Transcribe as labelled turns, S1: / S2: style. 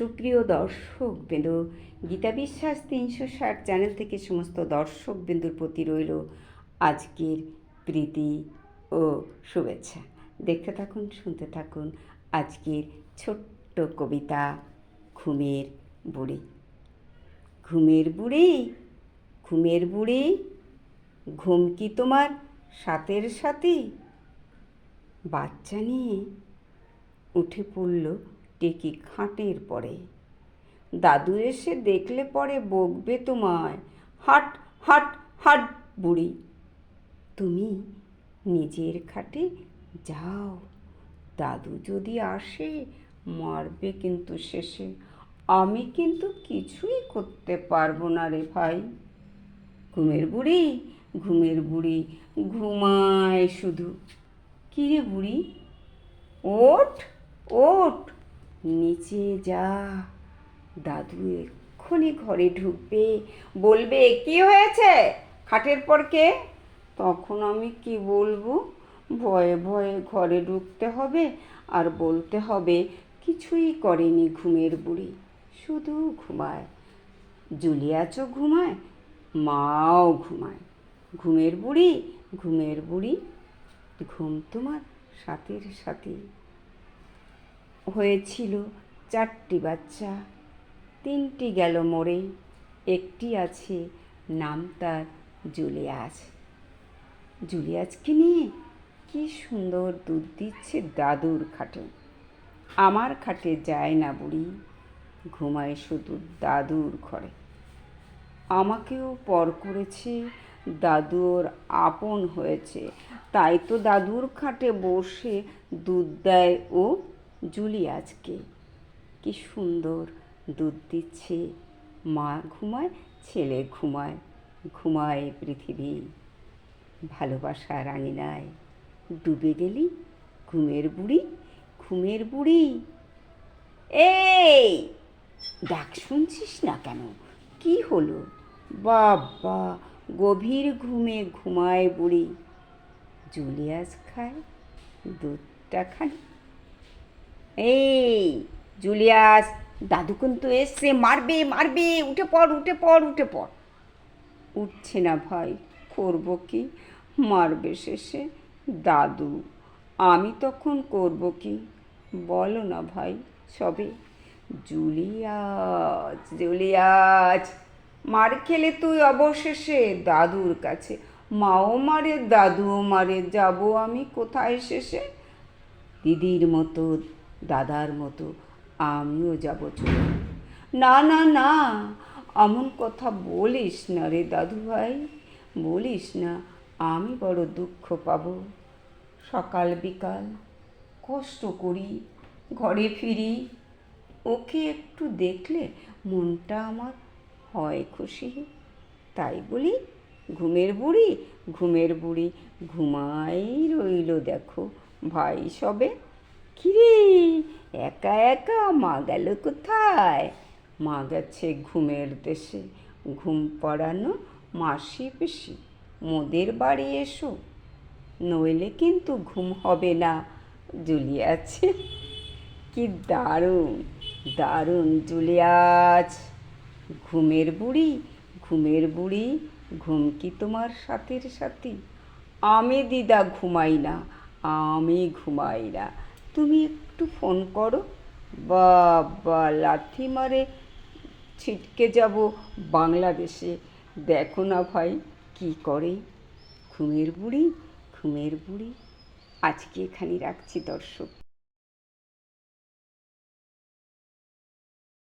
S1: সুপ্রিয় দর্শক বিন্দু, গীতা বিশ্বাস তিনশো ষাট চ্যানেল থেকে সমস্ত দর্শক বিন্দুর প্রতি রইল আজকের প্রীতি ও শুভেচ্ছা। দেখতে থাকুন, শুনতে থাকুন আজকের ছোট্ট কবিতা, ঘুমের বুড়ি। ঘুমের বুড়ি ঘুমের বুড়ি, ঘুম কি তোমার সাথের সাথে? বাচ্চা নিয়ে উঠে পড়ল টেকি খাটের পরে। দাদু এসে দেখলে পরে বকবে তোমায়, হাট হাট হাট বুড়ি। তুমি নিজের খাটে যাও, দাদু যদি আসে মারবে কিন্তু শেষে। আমি কিন্তু কিছুই করতে পারব না রে ভাই। ঘুমের বুড়ি ঘুমের বুড়ি, ঘুমায় শুধু। কী রে বুড়ি? ওঠ ওঠ। নিচে যা, দাদু এক্ষুনি ঘরে ঢুকবে। বলবে, কি হয়েছে? খাটের পর কে? তখন আমি কি বলব? ভয়ে ভয়ে ঘরে ঢুকতে হবে আর বলতে হবে, কিছুই করেনি ঘুমের বুড়ি। শুধু ঘুমায়। জুলিয়াচও ঘুমায়, মাও ঘুমায়। ঘুমের বুড়ি ঘুমের বুড়ি, ঘুম তোমার সাথের সাথে। হয়েছিল চারটি বাচ্চা। তিনটি গেল মরে একটি আছে, নাম তার জুলিয়াস। জুলিয়াসকে নিয়ে? কি সুন্দর দুধ দিচ্ছে দাদুর খাটে। আমার খাটে যায় না বুড়ি, ঘুমায় শুধু দাদুর ঘরে। আমাকেও পর করেছে দাদু ওর আপন হয়েছে। তাই তো দাদুর খাটে বসে দুধ দেয় ও জুলিয়াজকে কি সুন্দর দুধ দিচ্ছে। মা ঘুমায়, ছেলে ঘুমায় ঘুমায় পৃথিবী। ভালোবাসার আঙিনায় ডুবে গেলি, ঘুমের বুড়ি ঘুমের বুড়ি। এই, ডাক শুনছিস না কেন? কি হলো? বাবা, গভীর ঘুমে ঘুমায় বুড়ি। জুলিয়াস খায় দুধটা খায়। এই, জুলিয়াস দাদু কিন্তু এসছে, মারবে মারবে, উঠে পড় উঠে পড় উঠে পড়। উঠছে না ভাই, করব কি? মারবে শেষে দাদু, আমি তখন করব কি? বলো না ভাই, সবে। জুলিয়াস জুলিয়াস, মার খেলে তুই অবশেষে দাদুর কাছে। মাও মারে, দাদুও মারে, যাব আমি কোথায় শেষে? দিদির মতো দাদার মতো, আমিও যাব চলে না না না, এমন কথা বলিস না রে দাদু ভাই বলিস না, আমি বড় দুঃখ পাব। সকাল বিকাল কষ্ট করি, ঘরে ফিরি, ওকে একটু দেখলে মনটা আমার হয় খুশি। তাই বলি, ঘুমের বুড়ি ঘুমের বুড়ি ঘুমাই রইল দেখো ভাই সবে। কিরে? একা একা মা গেল কোথায়? মা গেছে ঘুমের দেশে। ঘুম পড়ানো মাসি পিসি। মোদের বাড়ি এসো। নইলে কিন্তু ঘুম হবে না। জুলিয়াছে। কি দারুণ দারুণ জুলিয়াছ। ঘুমের বুড়ি ঘুমের বুড়ি, ঘুম কি তোমার সাথীর সাথী? আমি দিদা ঘুমাই না, আমি ঘুমাই না। তুমি একটু ফোন করো। বাবা, লাথি মারে ছিটকে যাব বাংলাদেশে। দেখো না ভাই, কি করে? ঘুমের বুড়ি ঘুমের বুড়ি। আজকে এখানে রাখছি দর্শক।